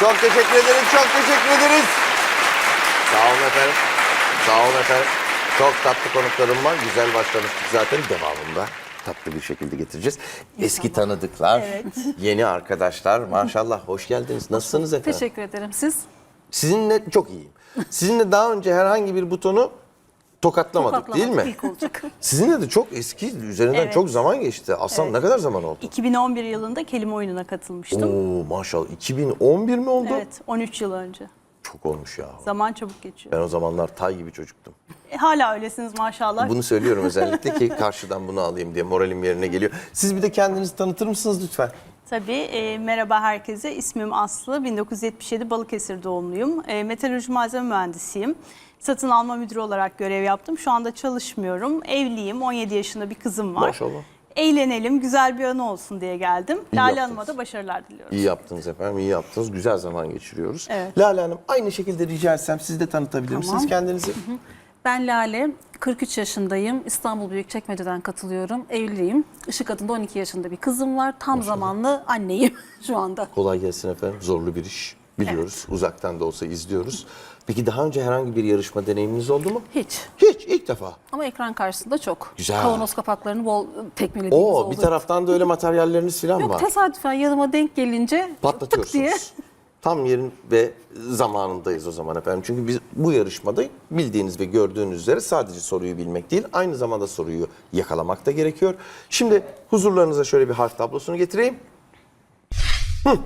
Çok teşekkür ederiz, çok teşekkür ederiz. Sağ olun efendim. Sağ olun efendim. Çok tatlı konuklarım var. Güzel başlamıştık zaten devamında. Tatlı bir şekilde getireceğiz. Eski tanıdıklar, yeni arkadaşlar. Maşallah hoş geldiniz. Nasılsınız efendim? Teşekkür ederim. Siz? Sizinle çok iyiyim. Sizinle daha önce herhangi bir butonu tokatlamadık değil mi? Tokatlamadık, ilk olacak. Sizinle de çok eski, üzerinden Evet. çok zaman geçti. Aslan ne kadar zaman oldu? 2011 yılında kelime oyununa katılmıştım. Oo maşallah 2011 mi oldu? Evet, 13 yıl önce. Çok olmuş ya. Zaman çabuk geçiyor. Ben o zamanlar tay gibi çocuktum. E, hala öylesiniz maşallah. Bunu söylüyorum özellikle ki karşıdan bunu alayım diye moralim yerine geliyor. Siz bir de kendinizi tanıtır mısınız lütfen? Tabii. e, merhaba herkese. İsmim Aslı. 1977 Balıkesir doğumluyum. E, metalurji malzeme mühendisiyim. Satın alma müdürü olarak görev yaptım. Şu anda çalışmıyorum. Evliyim. 17 yaşında bir kızım var. Maşallah. Eğlenelim, güzel bir anı olsun diye geldim. İyi Lale yaptınız. Hanım'a da başarılar diliyorum. İyi yaptınız efendim, iyi yaptınız. Güzel zaman geçiriyoruz. Evet. Lale Hanım aynı şekilde rica etsem siz de tanıtabilir misiniz Tamam. kendinizi? Ben Lale, 43 yaşındayım. İstanbul Büyükçekmece'den katılıyorum. Evliyim. Işık adında 12 yaşında bir kızım var. Tam zamanlı anneyim şu anda. Kolay gelsin efendim. Zorlu bir iş. Biliyoruz. Uzaktan da olsa izliyoruz. Peki daha önce herhangi bir yarışma deneyiminiz oldu mu? Hiç. Hiç, ilk defa. Ama ekran karşısında çok. Güzel. Kavanoz kapaklarını bol tekmelediğimiz Oo, oldu. bir taraftan da öyle materyalleriniz falan Yok var. tesadüfen yanıma denk gelince tık diye. Patlatıyorsunuz. Tam yerin ve zamanındayız o zaman efendim. Çünkü biz bu yarışmada bildiğiniz ve gördüğünüz üzere sadece soruyu bilmek değil, aynı zamanda soruyu yakalamak da gerekiyor. Şimdi huzurlarınıza şöyle bir harf tablosunu getireyim. Hı.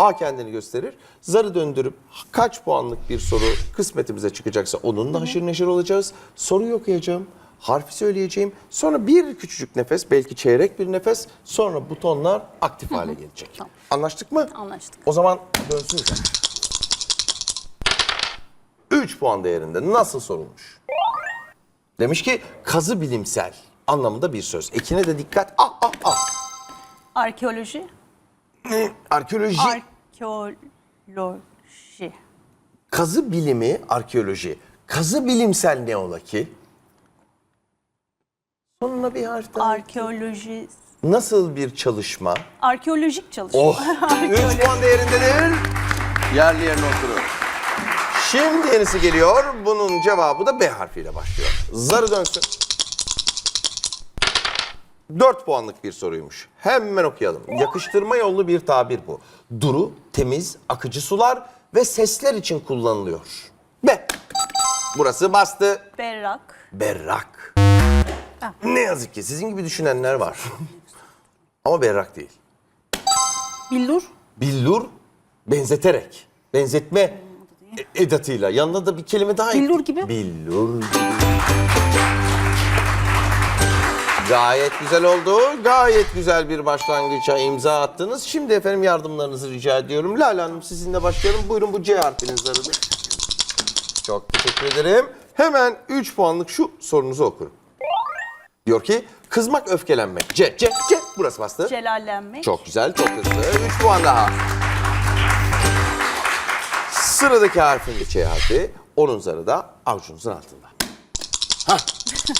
A kendini gösterir. Zarı döndürüp kaç puanlık bir soru kısmetimize çıkacaksa onunla haşır neşir olacağız. Soruyu okuyacağım. Harfi söyleyeceğim. Sonra bir küçücük nefes, belki çeyrek bir nefes. Sonra butonlar aktif hale gelecek. Tamam. Anlaştık mı? Anlaştık. O zaman dönsün sen. 3 puan değerinde nasıl sorulmuş? Demiş ki kazı bilimsel anlamında bir söz. Ekine de dikkat. Ah ah ah. Arkeoloji. Arkeoloji, Arkeoloji. kazı bilimi, arkeoloji. Kazı bilimsel ne ola ki? Sonuna bir harf daha. Arkeoloji. Nasıl bir çalışma? Arkeolojik çalışma. Oh! 3 puan değerindedir. Yerli yerine oturur. Şimdi yenisi geliyor. Bunun cevabı da B harfiyle başlıyor. Zarı dönsün. 4 puanlık bir soruymuş. Hemen okuyalım. Yakıştırma yollu bir tabir bu. Duru, temiz, akıcı sular ve sesler için kullanılıyor. B. Burası bastı. Berrak. Berrak. Ne yazık ki sizin gibi düşünenler var. Ama berrak değil. Billur. Billur benzeterek, benzetme e- edatıyla. Yanında da bir kelime daha Billur ekledik. gibi. Billur gibi. Gayet güzel oldu. Gayet güzel bir başlangıça imza attınız. Şimdi efendim yardımlarınızı rica ediyorum. Lale Hanım sizinle başlayalım. Buyurun bu C harfinin zarıdır. Çok teşekkür ederim. Hemen 3 puanlık şu sorunuzu okurum. Diyor ki kızmak, öfkelenmek. C, C, C. Burası bastı. Celallenmek. Çok güzel, çok hızlı. 3 puan daha. Sıradaki harfin Ç harfi. Onun zarı da avucunuzun altında. Hah.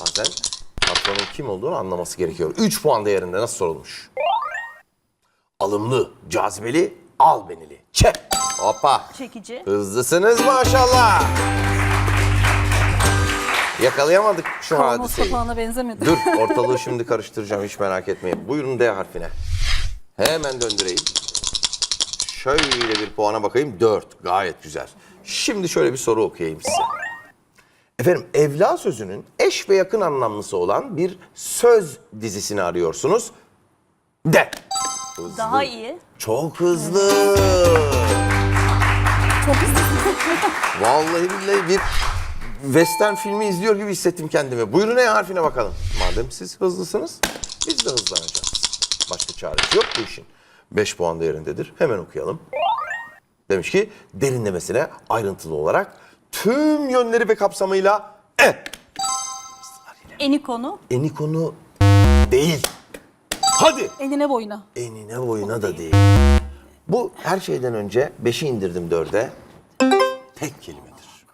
Bazen patronun kim olduğunu anlaması gerekiyor. 3 puan değerinde nasıl sorulmuş? Alımlı, cazibeli, albenili. Ç. Hoppa. Çekici. Hızlısınız maşallah. Yakalayamadık şu Kavanoz hadiseyi. kapağına benzemedi. Dur ortalığı şimdi karıştıracağım hiç merak etmeyin. Buyurun D harfine. Hemen döndüreyim. Şöyle bir puana bakayım. 4 gayet güzel. Şimdi şöyle bir soru okuyayım size. Efendim evla sözünün eş ve yakın anlamlısı olan bir söz dizisini arıyorsunuz. D. Hızlı. Daha iyi. Çok hızlı. Çok hızlı. Vallahi billahi bir western filmi izliyor gibi hissettim kendimi. Buyurun E harfine bakalım. Madem siz hızlısınız biz de hızlanacağız. Başka çaresi yok bu işin. 5 puan değerindedir. Hemen okuyalım. Demiş ki derinlemesine ayrıntılı olarak tüm yönleri ve kapsamıyla E. Enikonu. Enikonu değil. Hadi. Eline boyuna. Enine boyuna da değil. Bu her şeyden önce 5'i indirdim 4'e. Tek kelimedir.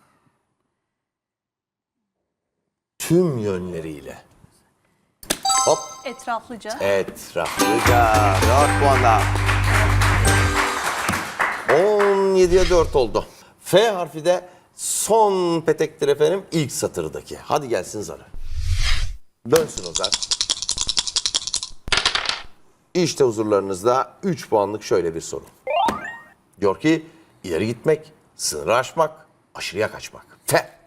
Tüm yönleriyle. Hop. Etraflıca. Etraflıca. 4 puan daha. 17'ye 4 oldu. F harfi de son petektir efendim ilk satırdaki. Hadi gelsin zarı. Dönsün o zar. İşte huzurlarınızda 3 puanlık şöyle bir soru. Diyor ki ileri gitmek, sınırı aşmak, aşırıya kaçmak. F.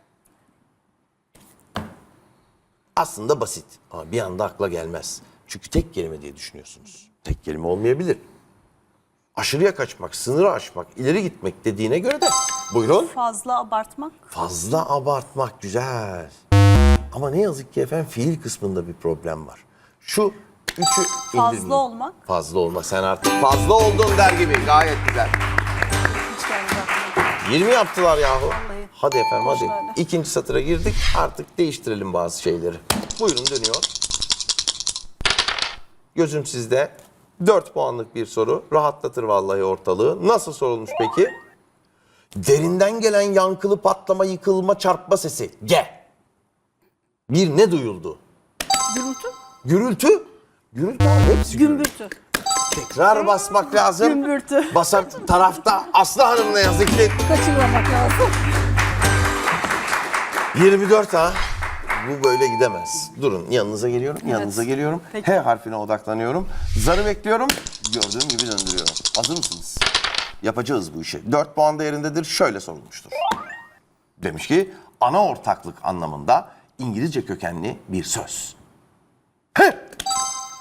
Aslında basit ama bir anda akla gelmez. Çünkü tek kelime diye düşünüyorsunuz. Tek kelime olmayabilir. Aşırıya kaçmak, sınırı aşmak, ileri gitmek dediğine göre de buyurun. Fazla abartmak. Fazla abartmak güzel. Ama ne yazık ki efendim fiil kısmında bir problem var. Şu üçü Fazla indirmeyin. olmak. Fazla olma sen artık fazla oldun der gibi gayet güzel. Hiç gelmedi aklıma. 20 yaptılar yahu. Vallahi. Hadi efendim hadi. Şöyle. İkinci satıra girdik artık değiştirelim bazı şeyleri. Buyurun dönüyor. Gözüm sizde. 4 puanlık bir soru. Rahatlatır vallahi ortalığı. Nasıl sorulmuş peki? Derinden gelen yankılı patlama, yıkılma, çarpma sesi. G. Bir ne duyuldu? Gürültü? Gürültü. Gürültü abi hepsi gürültü. Gümbürtü. Tekrar basmak lazım. Gümbürtü. Basan tarafta Aslı Hanım ne yazık ki Kaçırmamak lazım. 24 ha. Bu böyle gidemez. Durun yanınıza geliyorum, yanınıza geliyorum. Peki. H harfine odaklanıyorum. Zarı bekliyorum. Gördüğüm gibi döndürüyorum. Hazır mısınız? Yapacağız bu işi. 4 puan değerindedir. Şöyle sorulmuştur. Demiş ki ana ortaklık anlamında İngilizce kökenli bir söz. Heh,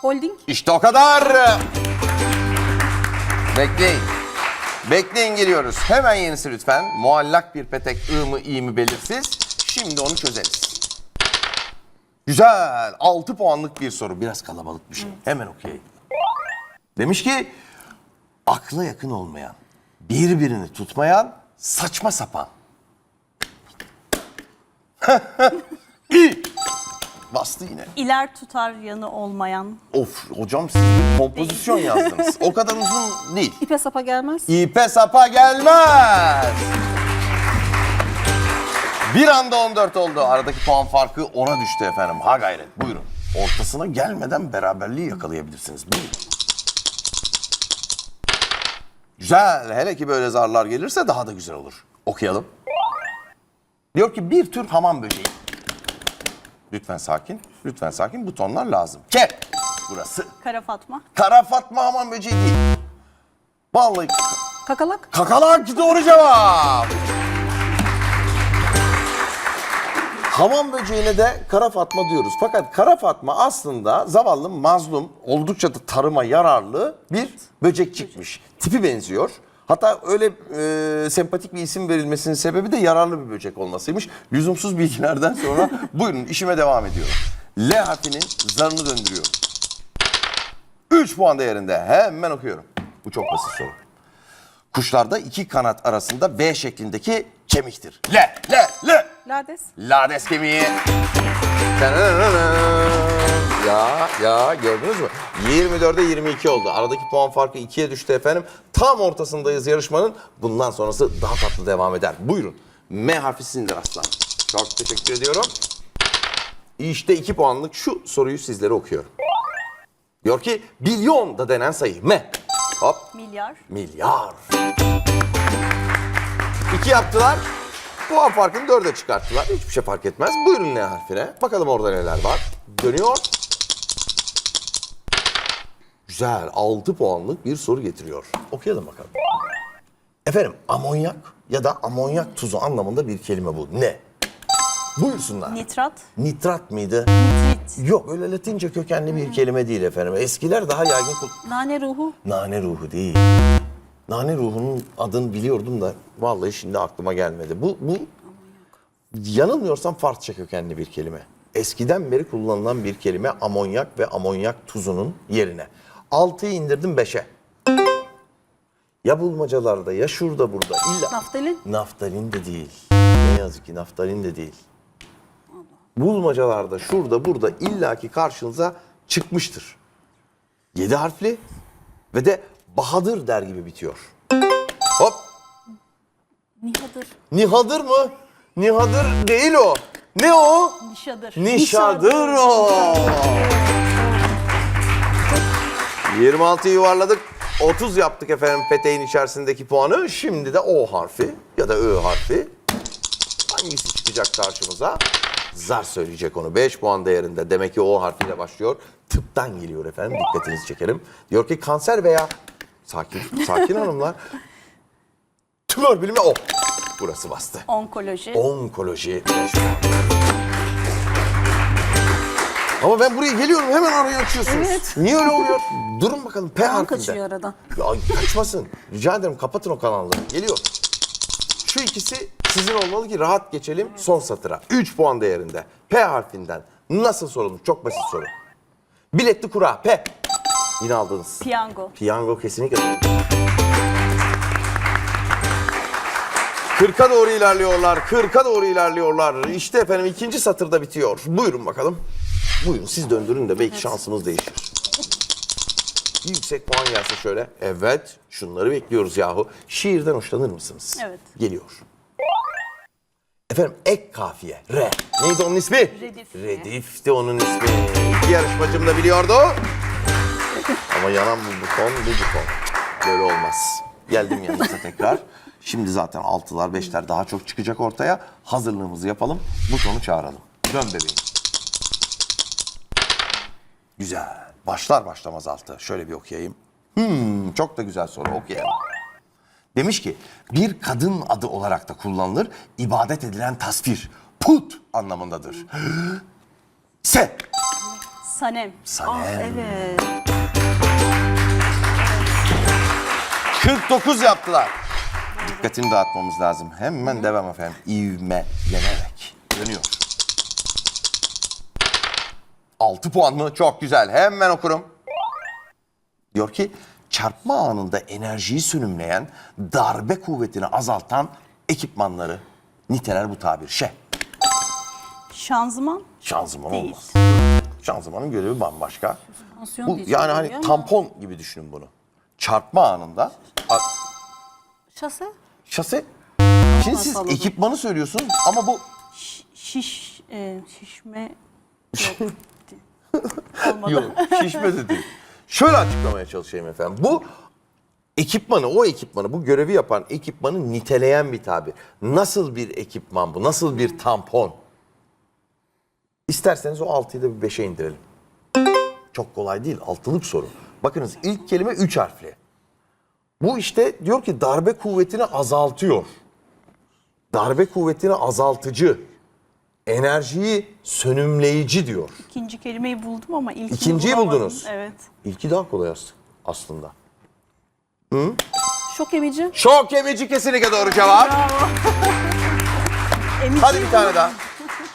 Holding. işte o kadar. Bekleyin. Bekleyin geliyoruz. Hemen yenisi lütfen. Muallak bir petek ı mı i mi belirsiz. Şimdi onu çözeriz. Güzel. 6 puanlık bir soru. Biraz kalabalık bir şey. Hemen okuyayım. Demiş ki akla yakın olmayan, birbirini tutmayan, saçma sapan. İ. Bastı yine. İler tutar yanı olmayan. Of hocam siz bir kompozisyon yazdınız. O kadar uzun değil. İpe sapa gelmez. İpe sapa gelmez. Bir anda 14 oldu. Aradaki puan farkı 10'a düştü efendim. Ha gayret. Buyurun. Ortasına gelmeden beraberliği yakalayabilirsiniz. Buyurun. Güzel. Hele ki böyle zarlar gelirse daha da güzel olur. Okuyalım. Diyor ki bir tür hamam böceği. Lütfen sakin. Lütfen sakin. Butonlar lazım. Ke. Burası. Kara Fatma. Kara Fatma hamam böceği değil. Vallahi Kakalak. Kakalak doğru cevap. Hamam böceğine de kara fatma diyoruz. Fakat kara fatma aslında zavallı mazlum, oldukça da tarıma yararlı bir böcek çıkmış. Tipi benziyor. Hatta öyle e, sempatik bir isim verilmesinin sebebi de yararlı bir böcek olmasıymış. Lüzumsuz bilgilerden sonra buyurun işime devam ediyorum. L harfinin zarını döndürüyorum. 3 puan değerinde hemen okuyorum. Bu çok basit soru. Kuşlarda iki kanat arasında V şeklindeki kemiktir. Le, le, le. Lades. Lades kemiği. Ya, ya gördünüz mü? 24'e 22 oldu. Aradaki puan farkı 2'ye düştü efendim. Tam ortasındayız yarışmanın. Bundan sonrası daha tatlı devam eder. Buyurun. M harfi sizindir aslan. Çok teşekkür ediyorum. İşte 2 puanlık şu soruyu sizlere okuyorum. Diyor ki bilyon da denen sayı. M. Hop. Milyar. Milyar. İki yaptılar. Puan farkını dörde çıkarttılar. Hiçbir şey fark etmez. Buyurun ne harfine. Bakalım orada neler var. Dönüyor. Güzel. 6 puanlık bir soru getiriyor. Okuyalım bakalım. Efendim amonyak ya da amonyak tuzu anlamında bir kelime bu. Ne? Buyursunlar. Nitrat. Nitrat mıydı? Nitrit. Yok öyle latince kökenli bir kelime değil efendim. Eskiler daha yaygın kul- Nane ruhu. Nane ruhu değil. Nane ruhunun adını biliyordum da vallahi şimdi aklıma gelmedi. Bu, bu yanılmıyorsam Farsça kökenli bir kelime. Eskiden beri kullanılan bir kelime amonyak ve amonyak tuzunun yerine. 6'yı indirdim 5'e. Ya bulmacalarda ya şurada burada illa... Naftalin. Naftalin de değil. Ne yazık ki naftalin de değil. Bulmacalarda şurada burada illaki karşınıza çıkmıştır. Yedi harfli ve de Bahadır der gibi bitiyor. Hop. Nihadır. Nihadır mı? Nihadır değil o. Ne o? Nişadır. Nişadır o. 26'yı yuvarladık. 30 yaptık efendim peteğin içerisindeki puanı. Şimdi de O harfi ya da Ö harfi. Hangisi çıkacak karşımıza? Zar söyleyecek onu. 5 puan değerinde. Demek ki O harfiyle başlıyor. Tıptan geliyor efendim. Dikkatinizi çekerim. Diyor ki kanser veya sakin sakin hanımlar. Tümör bilimi O. Burası bastı. Onkoloji. Onkoloji 5 puan. Ama ben buraya geliyorum hemen arayı açıyorsunuz. Evet. Niye öyle oluyor? Durun bakalım P harfinde. kaçıyor arada. Ya kaçmasın. Rica ederim kapatın o kanalları. Geliyor. Şu ikisi sizin olmalı ki rahat geçelim son satıra. 3 puan değerinde. P harfinden nasıl sorulur? Çok basit soru. Biletli kura P. Yine aldınız. Piyango. Piyango kesinlikle. 40'a doğru ilerliyorlar. 40'a doğru ilerliyorlar. İşte efendim ikinci satırda bitiyor. Buyurun bakalım. Buyurun siz döndürün de belki şansımız değişir. Yüksek puan gelse şöyle. Evet şunları bekliyoruz yahu. Şiirden hoşlanır mısınız? Evet. Geliyor. Efendim ek kafiye. R. Neydi onun ismi? Redif. Redif'ti onun ismi. İki yarışmacım da biliyordu. Ama yanan bu buton, bu buton. Böyle olmaz. Geldim yanınıza tekrar. Şimdi zaten altılar, beşler daha çok çıkacak ortaya. Hazırlığımızı yapalım. Butonu çağıralım. Dön bebeğim. Güzel. Başlar başlamaz altı. Şöyle bir okuyayım. Hmm, çok da güzel soru okuyalım. Demiş ki bir kadın adı olarak da kullanılır. ibadet edilen tasvir. Put anlamındadır. Se. Sanem. Sanem. Evet. 49 yaptılar. Dikkatini dağıtmamız lazım. Hemen devam efendim. İvmelenerek. Dönüyor. 6 puan mı? Çok güzel. Hemen okurum. Diyor ki çarpma anında enerjiyi sönümleyen, darbe kuvvetini azaltan ekipmanları niteler bu tabir. Şey, Şanzıman. şanzıman Değil. olmaz. Şanzımanın görevi bambaşka. Tansiyon Bu diyeceğim yani hani tampon gibi düşünün bunu. Çarpma anında Şase? Şase. Şimdi siz salladım. ekipmanı söylüyorsunuz ama bu Ş- Şiş. e, şişme. Yok. Olmadı. yok şişme de değil. Şöyle açıklamaya çalışayım efendim. Bu ekipmanı, o ekipmanı, bu görevi yapan ekipmanı niteleyen bir tabir. Nasıl bir ekipman bu? Nasıl bir tampon? İsterseniz o 6'yı da bir 5'e indirelim. Çok kolay değil. Altılık soru. Bakınız ilk kelime 3 harfli. Bu işte diyor ki darbe kuvvetini azaltıyor. Darbe kuvvetini azaltıcı. Enerjiyi sönümleyici diyor. İkinci kelimeyi buldum ama ilkini İkinciyi bulamadım. buldunuz. Evet. İlki daha kolay as- aslında. Şok emici. Şok emici kesinlikle doğru cevap. Emici. Hadi bir tane daha.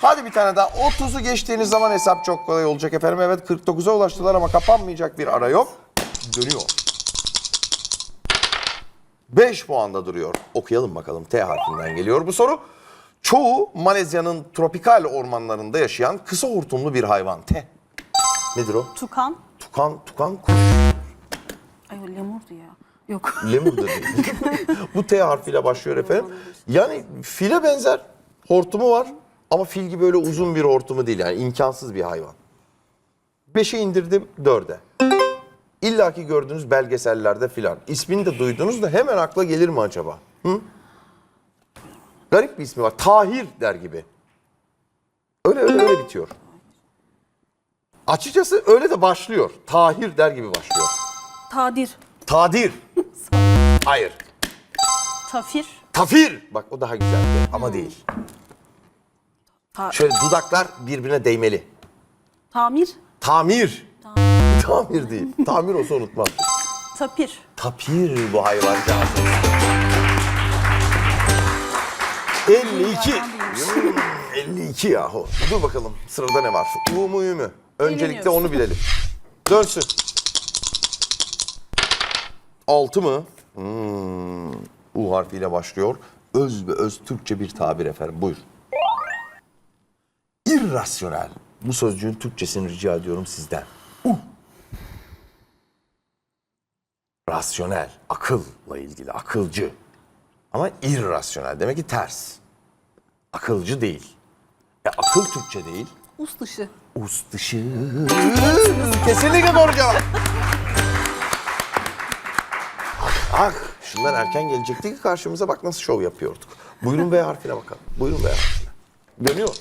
Hadi bir tane daha. 30'u geçtiğiniz zaman hesap çok kolay olacak efendim. Evet 49'a ulaştılar ama kapanmayacak bir ara yok. Dönüyor. 5 puanda duruyor. Okuyalım bakalım. T harfinden geliyor bu soru. Çoğu Malezya'nın tropikal ormanlarında yaşayan kısa hortumlu bir hayvan. T. Nedir o? Tukan. Tukan, tukan kuş. Ay o lemurdu ya. Yok. Lemur değil. Bu T harfiyle başlıyor efendim. Yani file benzer hortumu var ama fil gibi öyle uzun bir hortumu değil yani imkansız bir hayvan. Beşe indirdim dörde. İlla ki gördüğünüz belgesellerde filan. İsmini de duydunuz da hemen akla gelir mi acaba? Hı? Garip bir ismi var. Tahir der gibi. Öyle öyle öyle bitiyor. Açıkçası öyle de başlıyor. Tahir der gibi başlıyor. Tadir. Tadir. Hayır. Tafir. Tafir. Bak o daha güzeldi ama değil. Ta- Şöyle dudaklar birbirine değmeli. tamir. Tamir. Tamir değil. Tamir olsa unutmam. Tapir. Tapir bu hayvancağız. 52. Hmm, 52 yahu. Dur bakalım sırada ne var? U mu Ü mü? Öncelikle onu bilelim. Dönsün. 6 mı? Hmm. U harfiyle başlıyor. Öz ve öz Türkçe bir tabir efendim. Buyur. İrrasyonel. Bu sözcüğün Türkçesini rica ediyorum sizden. U. Rasyonel, akılla ilgili, akılcı. Ama irrasyonel demek ki ters. Akılcı değil. E akıl Türkçe değil. Us dışı. Us dışı. Kesinlikle doğru cevap. Ah şunlar erken gelecekti ki karşımıza bak nasıl şov yapıyorduk. Buyurun V harfine bakalım. Buyurun V harfine. Dönüyor.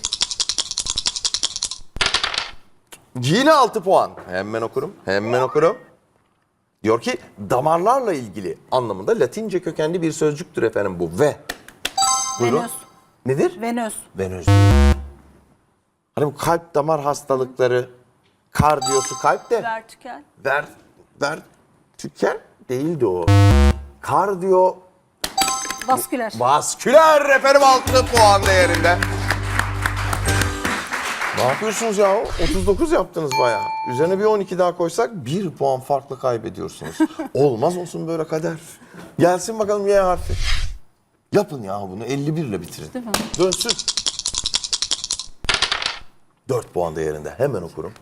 Yine 6 puan. Hemen okurum. Hemen okurum. Diyor ki damarlarla ilgili anlamında Latince kökenli bir sözcüktür efendim bu. Ve. Buyurun. Venöz. Nedir? Venöz. Venöz. Hani bu kalp damar hastalıkları, kardiyosu kalp de Vertikal. ver ver tüken değildi o. Kardiyo Vasküler. vasküler efendim 6 puan değerinde. Ne yapıyorsunuz ya? 39 yaptınız bayağı. Üzerine bir 12 daha koysak 1 puan farklı kaybediyorsunuz. Olmaz olsun böyle kader. Gelsin bakalım Y harfi. Yapın ya bunu 51 ile bitirin. Değil mi? Dönsün. 4 puan değerinde hemen okurum.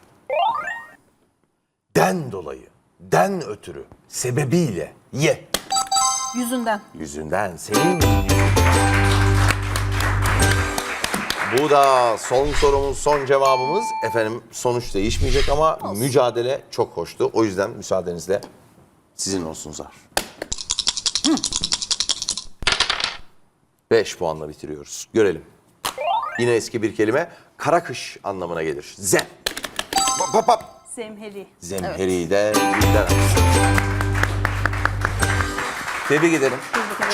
Den dolayı, den ötürü, sebebiyle, ye. Yüzünden. Yüzünden senin. Bu da son sorumuz, son cevabımız. Efendim sonuç değişmeyecek ama mücadele çok hoştu. O yüzden müsaadenizle sizin olsun zar. 5 puanla bitiriyoruz. Görelim. Yine eski bir kelime. Kara kış anlamına gelir. Zem. Pap, pap, pap. Zemheri. Zemheri de günden alsın. Tebrik ederim.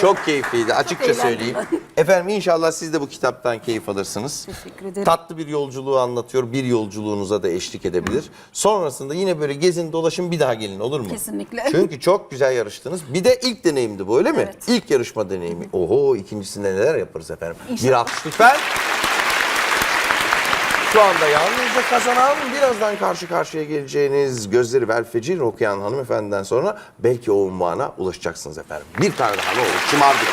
Çok keyifliydi açıkça eğlendim söyleyeyim. Efendim inşallah siz de bu kitaptan keyif alırsınız. Teşekkür ederim. Tatlı bir yolculuğu anlatıyor. Bir yolculuğunuza da eşlik edebilir. Sonrasında yine böyle gezin dolaşın bir daha gelin olur mu? Kesinlikle. Çünkü çok güzel yarıştınız. Bir de ilk deneyimdi bu öyle mi? Evet. İlk yarışma deneyimi. Oho ikincisinde neler yaparız efendim? Bir İnşallah. alkış lütfen. Şu anda yalnızca kazanan birazdan karşı karşıya geleceğiniz gözleri velfecir okuyan hanımefendiden sonra belki o unvana ulaşacaksınız efendim. Bir tane daha ne olur şımardık.